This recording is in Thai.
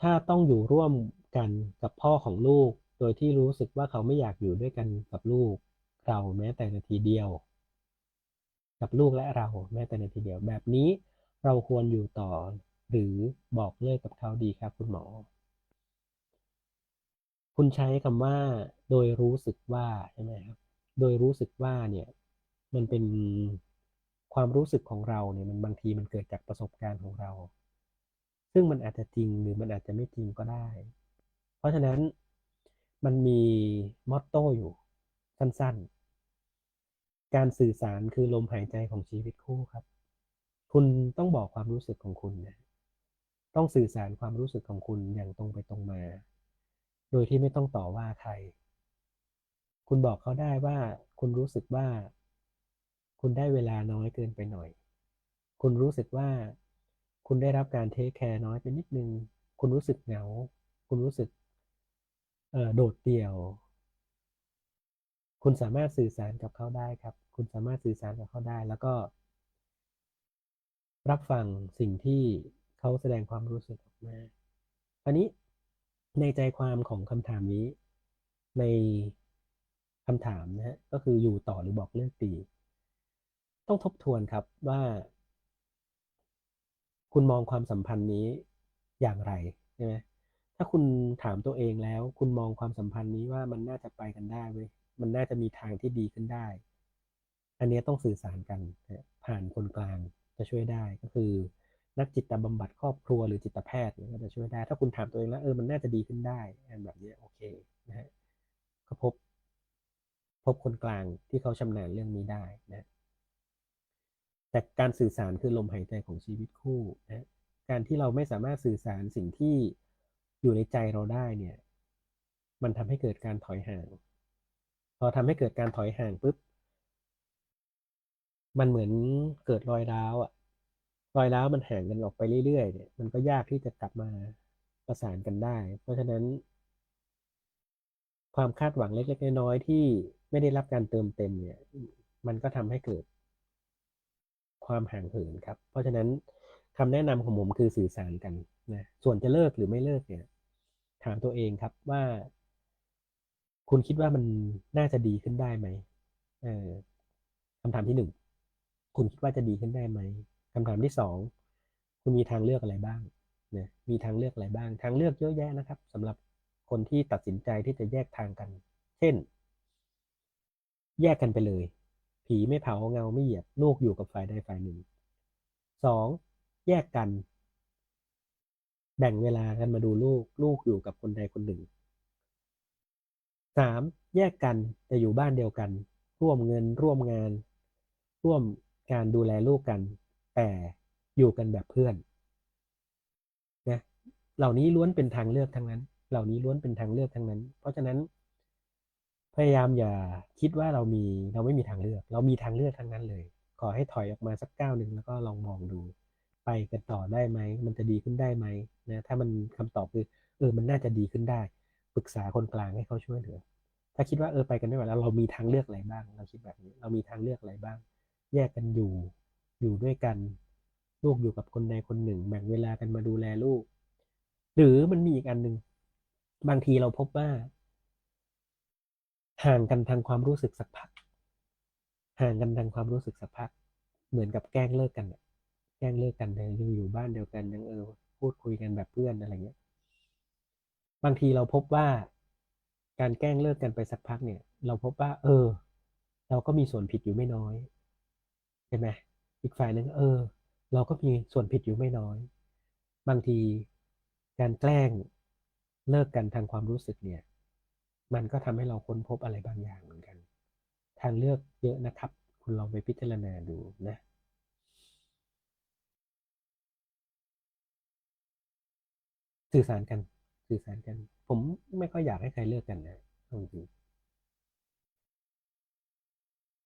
ถ้าต้องอยู่ร่วมกันกับพ่อของลูก โดยที่รู้สึกว่าเขาไม่อยากอยู่ด้วยกันกับลูก เราแม้แต่นาทีเดียว กับลูกและเราแม้แต่นาทีเดียวแบบนี้เราควรอยู่ต่อ หรือบอกเลิกกับเขาดีครับคุณหมอ คุณใช้คำว่า โดยรู้สึกว่าใช่ไหมครับโดยรู้สึกว่าเนี่ยมันเป็นความรู้สึกของเราเนี่ยมันบางทีมันเกิดจากประสบการณ์ของเรา ซึ่งมันอาจจะจริงหรือมันอาจจะไม่จริงก็ได้ เพราะฉะนั้นมันมีมอตโต้อยู่สั้นๆ การสื่อสารคือลมหายใจของชีวิตคู่ครับ คุณต้องบอกความรู้สึกของคุณนะต้องสื่อสารความรู้สึกของคุณอย่างตรงไปตรงมา โดยที่ไม่ต้องต่อว่าใคร คุณบอกเขาได้ว่าคุณรู้สึกว่า คุณได้เวลาน้อยเกินไปหน่อย คุณรู้สึกว่า คุณได้รับการเทคแคร์น้อยไปนิดนึง คุณรู้สึกเหงา คุณรู้สึกโดดเดี่ยว คุณสามารถสื่อสารกับเขาได้ครับ คุณสามารถสื่อสารกับเขาได้ แล้วก็ รับฟังสิ่งที่เขาแสดงความรู้สึกออกมาอันนี้ในใจความของคำถามนี้ ในคำถามนะฮะก็คืออยู่ต่อหรือบอกเลิกดีต้องทบทวนครับว่า คุณมองความสัมพันธ์นี้อย่างไรใช่ไหมถ้าคุณถามตัวเองแล้ว คุณมองความสัมพันธ์นี้ว่ามันน่าจะไปกันได้เว้ยมันน่าจะมีทางที่ดีขึ้นได้ อันนี้ต้องสื่อสารกันผ่านคนกลางจะช่วยได้ก็คือ นักจิตบำบัดครอบครัวหรือจิตแพทย์เนี่ยก็จะช่วยได้ ถ้าคุณถามตัวเองแล้วเออมันน่าจะดีขึ้นได้อันแบบนี้โอเคนะฮะก็พบ พบคนกลางที่เขาชำนาญเรื่องนี้ได้นะ แต่การสื่อสารคือลมหายใจของชีวิตคู่นะการที่เราไม่สามารถสื่อสารสิ่งที่อยู่ในใจเราได้เนี่ย มันทำให้เกิดการถอยห่าง พอทำให้เกิดการถอยห่างปุ๊บ มันเหมือนเกิดรอยร้าวอะรอยร้าวมันห่างกันออกไปเรื่อยๆเนี่ย มันก็ยากที่จะกลับมาประสานกันได้ เพราะฉะนั้น ความคาดหวังเล็กๆน้อยๆที่ไม่ได้รับการเติมเต็มเนี่ย มันก็ทำให้เกิด ความห่างเหินครับ เพราะฉะนั้นคำแนะนำของผมคือสื่อสารกันนะส่วนจะเลิกหรือไม่เลิกเนี่ย ถามตัวเองครับว่า คุณคิดว่ามันน่าจะดีขึ้นได้ไหมเออคำถามที่หนึ่งคุณคิดว่าจะดีขึ้นได้ไหมคำถามที่สองคุณมีทางเลือกอะไรบ้างนะมีทางเลือกอะไรบ้าง ทางเลือกเยอะแยะนะครับสำหรับคนที่ตัดสินใจที่จะแยกทางกัน เช่น แยกกันไปเลย ผีไม่เผาเงาไม่เหยียบ ลูกอยู่กับฝ่ายใดฝ่ายหนึ่งสองแยกกัน แบ่งเวลากันมาดูลูก ลูกอยู่กับคนใดคนหนึ่งสามแยกกันแต่อยู่บ้านเดียวกัน ร่วมเงินร่วมงาน ร่วมการดูแลลูกกัน แต่อยู่กันแบบเพื่อนนะเหล่านี้ล้วนเป็นทางเลือกทั้งนั้น เหล่านี้ล้วนเป็นทางเลือกทั้งนั้น เพราะฉะนั้น พยายามอย่าคิดว่าเรามีเราไม่มีทางเลือก เรามีทางเลือกทั้งนั้นเลย ขอให้ถอยออกมาสักก้าวหนึ่งแล้วก็ลองมองดู ไปกันต่อได้ไหม มันจะดีขึ้นได้ไหมนะถ้ามันคำตอบคือเออมันน่าจะดีขึ้นได้ ปรึกษาคนกลางให้เขาช่วยเหลือ ถ้าคิดว่าเออไปกันไม่ไหวแล้วเรามีทางเลือกอะไรบ้าง เราคิดแบบนี้เรามีทางเลือกอะไรบ้าง แยกกันอยู่อยู่ด้วยกัน ลูกอยู่กับคนใดคนหนึ่ง แบ่งเวลากันมาดูแลลูก หรือมันมีอีกอันหนึ่งบางทีเราพบว่า ห่างกันทางความรู้สึกสักพัก ห่างกันทางความรู้สึกสักพัก เหมือนกับแกล้งเลิกกันอะแกล้งเลิกกันเลยยังอยู่บ้านเดียวกันยังเออพูดคุยกันแบบเพื่อนอะไรเงี้ย บางทีเราพบว่าการแกล้งเลิกกันไปสักพักเนี่ย เราพบว่า เออ เราก็มีส่วนผิดอยู่ไม่น้อยใช่ไหมอีกฝ่ายหนึ่งเออ เราก็มีส่วนผิดอยู่ไม่น้อย บางทีการแกล้งเลิกกันทางความรู้สึกเนี่ย มันก็ทำให้เราค้นพบอะไรบางอย่างเหมือนกัน ทางเลือกเยอะนะครับ คุณลองไปพิจารณาดูนะสื่อสารกัน สื่อสารกัน ผมไม่ค่อยอยากให้ใครเลิกกันนะจริง